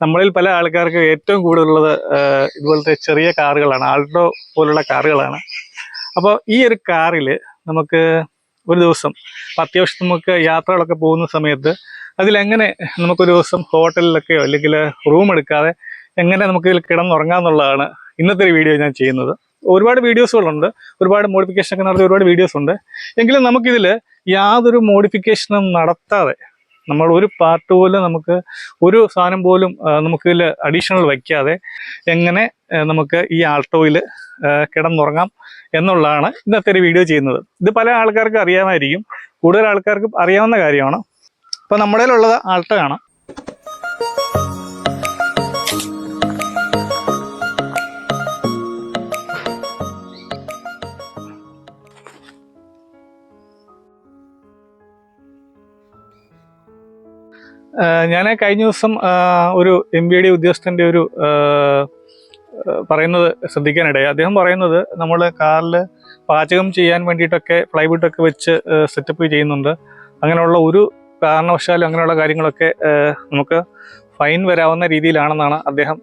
നമ്മളിൽ പല ആൾക്കാർക്ക് ഏറ്റവും കൂടുതലുള്ളത് ഇതുപോലത്തെ ചെറിയ കാറുകളാണ്. ആൾട്ടോ പോലുള്ള കാറുകളാണ്. അപ്പോൾ ഈ ഒരു കാറിൽ നമുക്ക് ഒരു ദിവസം അത്യാവശ്യം നമുക്ക് യാത്രകളൊക്കെ പോകുന്ന സമയത്ത് അതിലെങ്ങനെ നമുക്കൊരു ദിവസം ഹോട്ടലിലൊക്കെയോ അല്ലെങ്കിൽ റൂം എടുക്കാതെ എങ്ങനെ നമുക്ക് ഇതിൽ കിടന്നുറങ്ങാമെന്നുള്ളതാണ് ഇന്നത്തെ ഒരു വീഡിയോ ഞാൻ ചെയ്യുന്നത്. ഒരുപാട് വീഡിയോസുകളുണ്ട്. ഒരുപാട് മോഡിഫിക്കേഷൻ ഒക്കെ നടത്തിയ ഒരുപാട് വീഡിയോസ് ഉണ്ട് എങ്കിലും നമുക്കിതിൽ യാതൊരു മോഡിഫിക്കേഷനും നടത്താതെ നമ്മൾ ഒരു പാർട്ട് പോലും നമുക്ക് ഒരു സാധനം പോലും നമുക്ക് ഇതിൽ അഡീഷണൽ വയ്ക്കാതെ എങ്ങനെ നമുക്ക് ഈ ആൾട്ടോയിൽ കിടന്നുറങ്ങാം എന്നുള്ളതാണ് ഇന്നത്തെ ഒരു വീഡിയോ ചെയ്യുന്നത്. ഇത് പല ആൾക്കാർക്കും അറിയാമായിരിക്കും. കൂടുതൽ ആൾക്കാർക്കും അറിയാവുന്ന കാര്യമാണ്. അപ്പോൾ നമ്മുടെ ഉള്ളത് ആൾട്ടോ ആണ്. ഞാൻ കഴിഞ്ഞ ദിവസം ഒരു എം ബി ഡി ഉദ്യോഗസ്ഥന്റെ ഒരു പറയുന്നത് ശ്രദ്ധിക്കാനിടയായി. അദ്ദേഹം പറയുന്നത് നമ്മൾ കാറിൽ പാചകം ചെയ്യാൻ വേണ്ടിയിട്ടൊക്കെ പ്ലൈവുഡൊക്കെ വെച്ച് സെറ്റപ്പ് ചെയ്യുന്നുണ്ട്. അങ്ങനെയുള്ള ഒരു കാരണവശാലും അങ്ങനെയുള്ള കാര്യങ്ങളൊക്കെ നമുക്ക് ഫൈൻ വരാവുന്ന രീതിയിലാണെന്നാണ് അദ്ദേഹം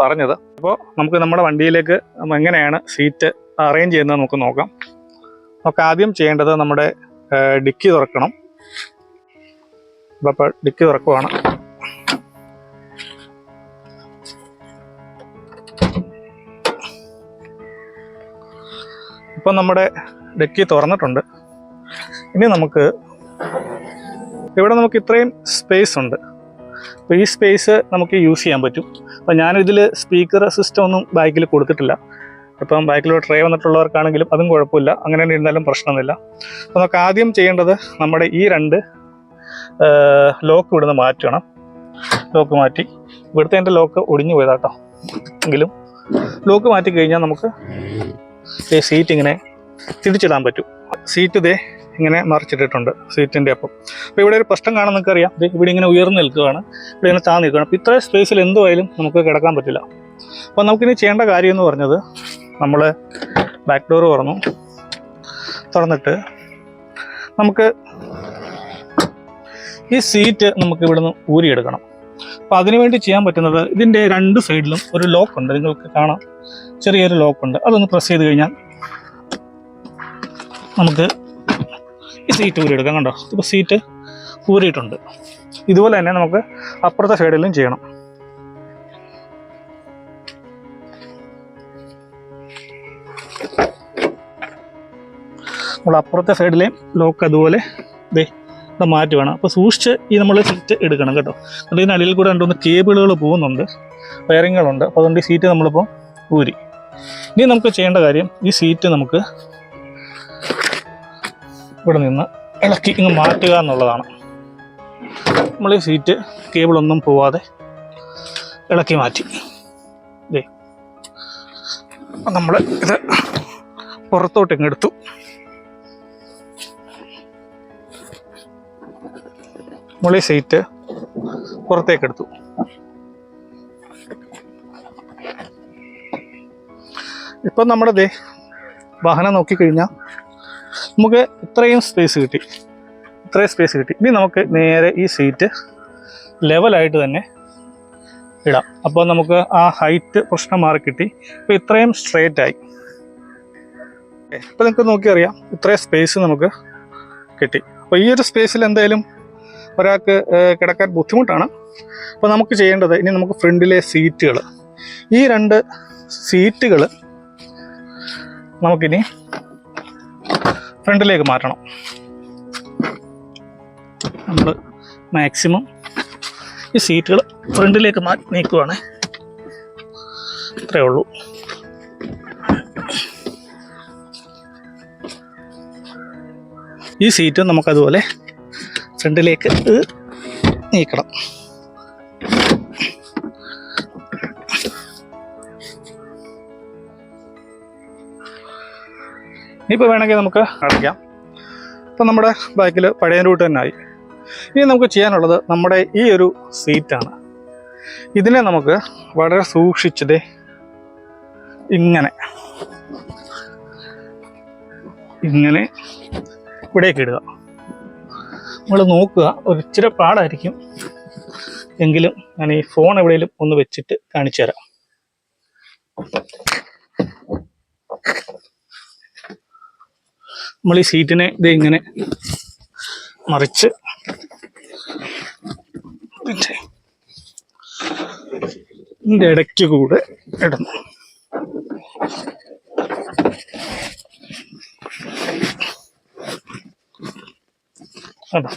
പറഞ്ഞത്. അപ്പോൾ നമുക്ക് നമ്മുടെ വണ്ടിയിലേക്ക് എങ്ങനെയാണ് സീറ്റ് അറേഞ്ച് ചെയ്യുന്നത് നമുക്ക് നോക്കാം. നമുക്ക് ആദ്യം ചെയ്യേണ്ടത് നമ്മുടെ ഡിക്കി തുറക്കണം. അപ്പോൾ ഡിക്കി തുറക്കുവാണ്. ഇപ്പം നമ്മുടെ ഡിക്കി തുറന്നിട്ടുണ്ട്. ഇനി നമുക്ക് ഇവിടെ നമുക്ക് ഇത്രയും സ്പേസ് ഉണ്ട്. അപ്പോൾ ഈ സ്പേസ് നമുക്ക് യൂസ് ചെയ്യാൻ പറ്റും. അപ്പോൾ ഞാനിതിൽ സ്പീക്കർ സിസ്റ്റം ഒന്നും ബാക്കിൽ കൊടുത്തിട്ടില്ല. ഇപ്പം ബാക്കിൽ ട്രേ വന്നിട്ടുള്ളവർക്കാണെങ്കിലും അതും കുഴപ്പമില്ല. അങ്ങനെ ഇരുന്നാലും പ്രശ്നമൊന്നുമില്ല. അപ്പോൾ നമുക്ക് ആദ്യം ചെയ്യേണ്ടത് നമ്മുടെ ഈ രണ്ട് ലോക്ക് ഇവിടുന്ന് മാറ്റണം. ലോക്ക് മാറ്റി. ഇവിടുത്തെ എന്റെ ലോക്ക് ഒടിഞ്ഞു പോയതാട്ടോ. എങ്കിലും ലോക്ക് മാറ്റി കഴിഞ്ഞാൽ നമുക്ക് ഈ സീറ്റ് ഇങ്ങനെ തിരിച്ചിടാൻ പറ്റും. സീറ്റ് ഇതേ ഇങ്ങനെ മറിച്ചിട്ടിട്ടുണ്ട് സീറ്റിന്റെ അപ്പം. അപ്പോൾ ഇവിടെ ഒരു പ്രശ്നം കാണാൻ നിങ്ങൾക്ക് അറിയാം ഇവിടെ ഇങ്ങനെ ഉയർന്നു നിൽക്കുകയാണ്. ഇവിടെ ഇങ്ങനെ താഴ്ന്നു നിൽക്കുകയാണ്. അപ്പോൾ ഇത്ര സ്പേസിൽ എന്തുമായാലും നമുക്ക് കിടക്കാൻ പറ്റില്ല. അപ്പോൾ നമുക്കിനി ചെയ്യേണ്ട കാര്യം എന്ന് പറഞ്ഞത് നമ്മൾ ബാക്ക് ഡോർ തുറന്നു. തുറന്നിട്ട് നമുക്ക് ഈ സീറ്റ് നമുക്ക് ഇവിടുന്ന് ഊരിയെടുക്കണം. അപ്പോൾ അതിനുവേണ്ടി ചെയ്യാൻ പറ്റുന്നത് ഇതിന്റെ രണ്ട് സൈഡിലും ഒരു ലോക്ക് ഉണ്ട്. നിങ്ങൾക്ക് കാണാം. ചെറിയൊരു ലോക്ക് ഉണ്ട്. അതൊന്ന് പ്രസ് ചെയ്ത് കഴിഞ്ഞാൽ നമുക്ക് ഈ സീറ്റ് ഊരിയെടുക്കാം കണ്ടോ? ഇപ്പൊ സീറ്റ് ഊരിയിട്ടുണ്ട്. ഇതുപോലെ തന്നെ നമുക്ക് അപ്പുറത്തെ സൈഡിലും ചെയ്യണം. നമ്മൾ അപ്പുറത്തെ സൈഡിലെയും ലോക്ക് അതുപോലെ ദേ ഇവിടെ മാറ്റി വേണം. അപ്പോൾ സൂക്ഷിച്ച് ഈ നമ്മൾ സീറ്റ് എടുക്കണം കേട്ടോ. അതുകൊണ്ട് ഇതിനടിയിൽ കൂടെ രണ്ടുമൂന്ന് കേബിളുകൾ പോകുന്നുണ്ട്. വയറിങ്ങുകളുണ്ട്. അപ്പോൾ അതുകൊണ്ട് ഈ സീറ്റ് നമ്മളിപ്പോൾ ഊരി. ഇനി നമുക്ക് ചെയ്യേണ്ട കാര്യം ഈ സീറ്റ് നമുക്ക് ഇവിടെ നിന്ന് ഇളക്കി ഇങ്ങ് മാറ്റുക എന്നുള്ളതാണ്. നമ്മൾ ഈ സീറ്റ് കേബിളൊന്നും പോവാതെ ഇളക്കി മാറ്റി. ദേ. നമ്മൾ ഇത് പുറത്തോട്ട് ഇങ്ങ് ഈ സീറ്റ് പുറത്തേക്കെടുത്തു ഇപ്പം നമ്മുടെ ദേ വാഹനം നോക്കിക്കഴിഞ്ഞാൽ നമുക്ക് ഇത്രയും സ്പേസ് കിട്ടി. ഇത്രയും സ്പേസ് കിട്ടി. ഇനി നമുക്ക് നേരെ ഈ സീറ്റ് ലെവലായിട്ട് തന്നെ ഇടാം. അപ്പോൾ നമുക്ക് ആ ഹൈറ്റ് പ്രശ്നം മാറി കിട്ടി. അപ്പോൾ ഇത്രയും സ്ട്രേറ്റ് ആയി. ഇപ്പോൾ നിങ്ങൾക്ക് നോക്കിയറിയാം ഇത്രയും സ്പേസ് നമുക്ക് കിട്ടി. അപ്പോൾ ഈ ഒരു സ്പേസിൽ എന്തായാലും ഒരാൾക്ക് കിടക്കാൻ ബുദ്ധിമുട്ടാണ്. അപ്പോൾ നമുക്ക് ചെയ്യേണ്ടത് ഇനി നമുക്ക് ഫ്രണ്ടിലെ സീറ്റുകൾ ഈ രണ്ട് സീറ്റുകൾ നമുക്കിനി ഫ്രണ്ടിലേക്ക് മാറ്റണം. നമ്മൾ മാക്സിമം ഈ സീറ്റുകൾ ഫ്രണ്ടിലേക്ക് മാറ്റി നീക്കുവാണ്. ഇത്രയേ ഉള്ളൂ. ഈ സീറ്റ് നമുക്കതുപോലെ ഫ്രണ്ടിലേക്ക് നീക്കണം. ഇനിയിപ്പോൾ വേണമെങ്കിൽ നമുക്ക് അടയ്ക്കാം. ഇപ്പം നമ്മുടെ ബാക്കിൽ പഴയ റൂട്ട് തന്നെ ആയി. ഇനി നമുക്ക് ചെയ്യാനുള്ളത് നമ്മുടെ ഈ ഒരു സീറ്റാണ് ഇതിനെ നമുക്ക് വളരെ സൂക്ഷിച്ചതേ ഇങ്ങനെ ഇങ്ങനെ ഇവിടേക്ക് ഇടുക. നമ്മൾ നോക്കുക ഒരു ഇച്ചിരി പാടായിരിക്കും. എങ്കിലും ഞാൻ ഈ ഫോൺ എവിടെയെങ്കിലും ഒന്ന് വെച്ചിട്ട് കാണിച്ചു തരാം. നമ്മൾ ഈ സീറ്റിനെ ഇത് ഇങ്ങനെ മറിച്ച് ഇടയ്ക്ക് കൂടെ ഇടുന്നു അതാ.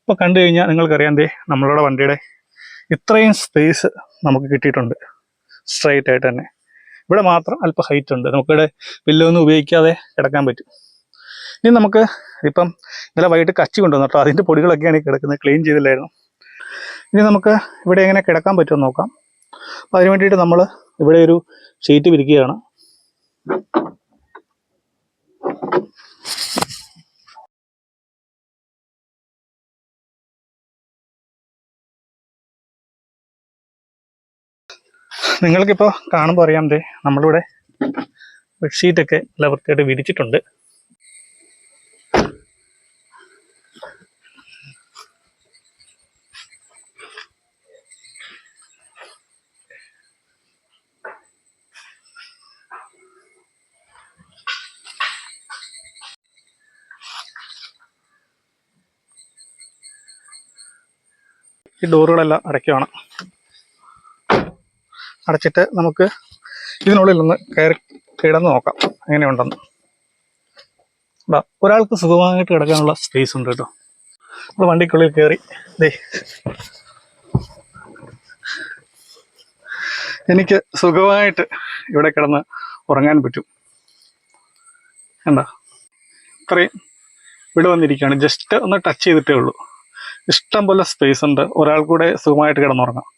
ഇപ്പൊ കണ്ടു കഴിഞ്ഞാൽ നിങ്ങൾക്കറിയാം ദേ നമ്മളുടെ വണ്ടിയുടെ ഇത്രയും സ്പേസ് നമുക്ക് കിട്ടിയിട്ടുണ്ട്. സ്ട്രൈറ്റ് ആയിട്ട് തന്നെ. ഇവിടെ മാത്രം അല്പം ഹൈറ്റ് ഉണ്ട്. നമുക്കിവിടെ വില്ലൊന്നും ഉപയോഗിക്കാതെ കിടക്കാൻ പറ്റും. ഇനി നമുക്ക് ഇപ്പം ഇന്നലെ വൈകിട്ട് കച്ചി കൊണ്ടുവന്നു കേട്ടോ. അതിന്റെ പൊടികളൊക്കെയാണ് ഈ കിടക്കുന്നത്. ക്ലീൻ ചെയ്തില്ലായിരുന്നു. ഇനി നമുക്ക് ഇവിടെ എങ്ങനെ കിടക്കാൻ പറ്റുമെന്ന് നോക്കാം. അപ്പം അതിന് വേണ്ടിയിട്ട് നമ്മൾ ഇവിടെ ഒരു ഷീറ്റ് വിരിക്കുകയാണ്. നിങ്ങൾക്കിപ്പോൾ കാണുമ്പോൾ അറിയാം ദേ നമ്മളിവിടെ ബെഡ്ഷീറ്റൊക്കെ നല്ല വൃത്തിയായിട്ട് വിരിച്ചിട്ടുണ്ട്. ഈ ഡോറുകളെല്ലാം അടയ്ക്കുകയാണ് അടച്ചിട്ട് നമുക്ക് ഇതിനുള്ളിൽ ഒന്ന് കയറി കിടന്ന് നോക്കാം. എങ്ങനെയുണ്ടെന്ന് ഒരാൾക്ക് സുഖമായിട്ട് കിടക്കാനുള്ള സ്പേസ് ഉണ്ട് കേട്ടോ. നമ്മൾ വണ്ടിക്കുള്ളിൽ കയറി ദേ. എനിക്ക് സുഖമായിട്ട് ഇവിടെ കിടന്ന് ഉറങ്ങാൻ പറ്റും. എന്താ ഇത്രയും ഇവിടെ വന്നിരിക്കുകയാണ്. ജസ്റ്റ് ഒന്ന് ടച്ച് ചെയ്തിട്ടേ ഉള്ളൂ. ഇഷ്ടം പോലെ സ്പേസ് ഉണ്ട്. ഒരാൾ സുഖമായിട്ട് കിടന്നുറങ്ങാം.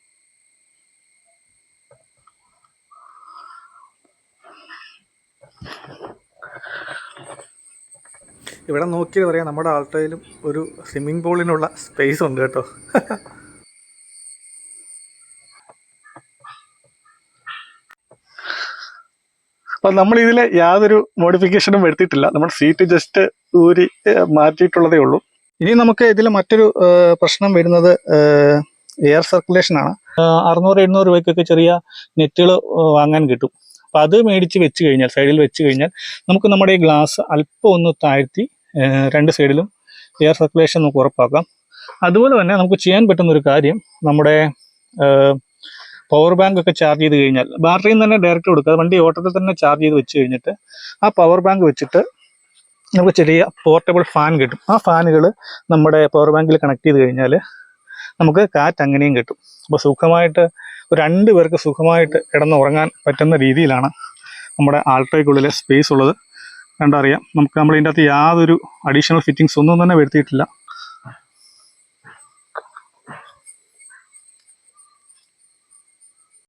ഇവിടെ നോക്കിയത് പറയാം നമ്മുടെ ആൾട്ടയിലും ഒരു സ്വിമ്മിംഗ് പൂളിനുള്ള സ്പേസ് ഉണ്ട് കേട്ടോ. അപ്പം നമ്മൾ ഇതിൽ യാതൊരു മോഡിഫിക്കേഷനും വരുത്തിയിട്ടില്ല. നമ്മുടെ സീറ്റ് ജസ്റ്റ് ഊരി മാറ്റിയിട്ടുള്ളതേ ഉള്ളൂ. ഇനി നമുക്ക് ഇതിൽ മറ്റൊരു പ്രശ്നം വരുന്നത് എയർ സർക്കുലേഷൻ ആണ്. അറുന്നൂറ് എഴുന്നൂറ് രൂപയ്ക്കൊക്കെ ചെറിയ നെറ്റുകൾ വാങ്ങാൻ കിട്ടും. അപ്പം അത് മേടിച്ച് വെച്ച് കഴിഞ്ഞാൽ സൈഡിൽ വെച്ച് കഴിഞ്ഞാൽ നമുക്ക് നമ്മുടെ ഈ ഗ്ലാസ് അല്പം ഒന്ന് താഴ്ത്തി രണ്ട് സൈഡിലും എയർ സർക്കുലേഷൻ നമുക്ക് ഉറപ്പാക്കാം. അതുപോലെ തന്നെ നമുക്ക് ചെയ്യാൻ പറ്റുന്ന ഒരു കാര്യം നമ്മുടെ പവർ ബാങ്ക് ഒക്കെ ചാർജ് ചെയ്ത് കഴിഞ്ഞാൽ ബാറ്ററിയിൽ നിന്ന് തന്നെ ഡയറക്റ്റ് കൊടുക്കുക. വണ്ടി ഓട്ടത്തിൽ തന്നെ ചാർജ് ചെയ്ത് വെച്ച് കഴിഞ്ഞിട്ട് ആ പവർ ബാങ്ക് വെച്ചിട്ട് നമുക്ക് ചെറിയ പോർട്ടബിൾ ഫാൻ കിട്ടും. ആ ഫാനുകൾ നമ്മുടെ പവർ ബാങ്കിൽ കണക്ട് ചെയ്ത് കഴിഞ്ഞാൽ നമുക്ക് കാറ്റ് അങ്ങനെയും കിട്ടും. അപ്പോൾ സുഖമായിട്ട് രണ്ട് പേർക്ക് സുഖമായിട്ട് കിടന്നുറങ്ങാൻ പറ്റുന്ന രീതിയിലാണ് നമ്മുടെ ആൾട്ടോയ്ക്കുള്ളിലെ സ്പേസ് ഉള്ളത്. കണ്ടറിയാം. നമുക്ക് നമ്മൾ ഇതിന്റെ അകത്ത് യാതൊരു അഡീഷണൽ ഫിറ്റിങ്സ് ഒന്നും തന്നെ വരുത്തിയിട്ടില്ല.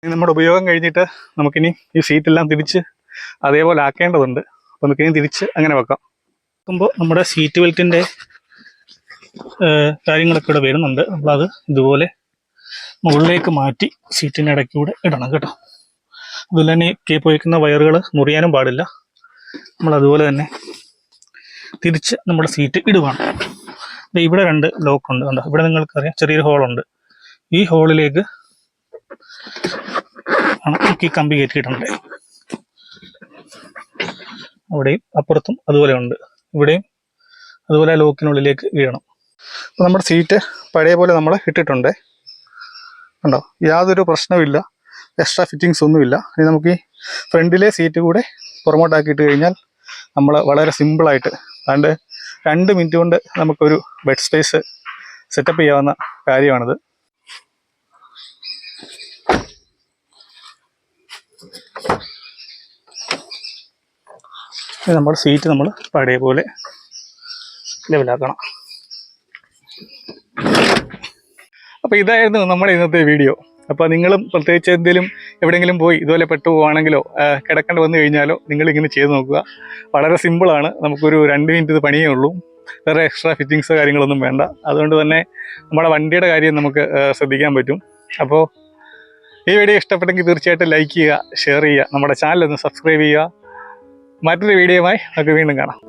നമ്മുടെ ഉപയോഗം കഴിഞ്ഞിട്ട് നമുക്കിനി ഈ സീറ്റെല്ലാം തിരിച്ച് അതേപോലെ ആക്കേണ്ടതുണ്ട്. അപ്പോൾ നമുക്കിനി തിരിച്ച് അങ്ങനെ വെക്കാം. വെക്കുമ്പോൾ നമ്മുടെ സീറ്റ് ബെൽറ്റിന്റെ കാര്യങ്ങളൊക്കെ ഇവിടെ വരുന്നുണ്ട്. നമ്മളത് ഇതുപോലെ മുകളിലേക്ക് മാറ്റി സീറ്റിന്റെ ഇടയ്ക്കൂടെ ഇടണം കേട്ടോ. അതുപോലെ തന്നെ കേപ്പ് വയ്ക്കുന്ന വയറുകൾ മുറിയാനും പാടില്ല. നമ്മൾ അതുപോലെ തന്നെ തിരിച്ച് നമ്മുടെ സീറ്റ് ഇടുവാണ്. ഇവിടെ രണ്ട് ലോക്ക് ഉണ്ട്. കണ്ടോ? ഇവിടെ നിങ്ങൾക്കറിയാം ചെറിയൊരു ഹോളുണ്ട് ഈ ഹോളിലേക്ക് ആണ് ഈ കമ്പി കയറ്റിയിട്ടുണ്ട് അവിടെയും അപ്പുറത്തും അതുപോലെ ഉണ്ട്. ഇവിടെയും അതുപോലെ ലോക്കിനുള്ളിലേക്ക് വീഴണം. അപ്പോൾ നമ്മുടെ സീറ്റ് പഴയ പോലെ നമ്മൾ ഇട്ടിട്ടുണ്ട്. കണ്ടോ? യാതൊരു പ്രശ്നമില്ല എക്സ്ട്രാ ഫിറ്റിങ്സ് ഒന്നുമില്ല. ഇനി നമുക്ക് ഈ ഫ്രണ്ടിലെ സീറ്റ് കൂടെ പുറമോട്ടാക്കിയിട്ട് കഴിഞ്ഞാൽ നമ്മൾ വളരെ സിമ്പിളായിട്ട് അതുകൊണ്ട് രണ്ട് മിനിറ്റ് കൊണ്ട് നമുക്കൊരു ബെഡ് സ്പേസ് സെറ്റപ്പ് ചെയ്യാവുന്ന കാര്യമാണിത്. നമ്മുടെ സീറ്റ് നമ്മൾ പഴയ പോലെ ലെവലാക്കണം. അപ്പോൾ ഇതായിരുന്നു നമ്മുടെ ഇന്നത്തെ വീഡിയോ അപ്പോൾ നിങ്ങളും പ്രത്യേകിച്ച് എന്തെങ്കിലും എവിടെയെങ്കിലും പോയി ഇതുപോലെ പെട്ടു പോവാണെങ്കിലോ കിടക്കേണ്ടി വന്നു കഴിഞ്ഞാലോ നിങ്ങൾ ഇങ്ങനെ ചെയ്ത് നോക്കുക. വളരെ സിമ്പിളാണ് നമുക്കൊരു രണ്ട് മിനിറ്റ് ഇത് പണിയേ ഉള്ളൂ. വേറെ എക്സ്ട്രാ ഫിറ്റിങ്സ് കാര്യങ്ങളൊന്നും വേണ്ട. അതുകൊണ്ട് തന്നെ നമ്മുടെ വണ്ടിയുടെ കാര്യം നമുക്ക് ശ്രദ്ധിക്കാൻ പറ്റും. അപ്പോൾ ഈ വീഡിയോ ഇഷ്ടപ്പെട്ടെങ്കിൽ തീർച്ചയായിട്ടും ലൈക്ക് ചെയ്യുക ഷെയർ ചെയ്യുക നമ്മുടെ ചാനൽ ഒന്ന് സബ്സ്ക്രൈബ് ചെയ്യുക. മറ്റൊരു വീഡിയോയുമായി നമുക്ക് വീണ്ടും കാണാം.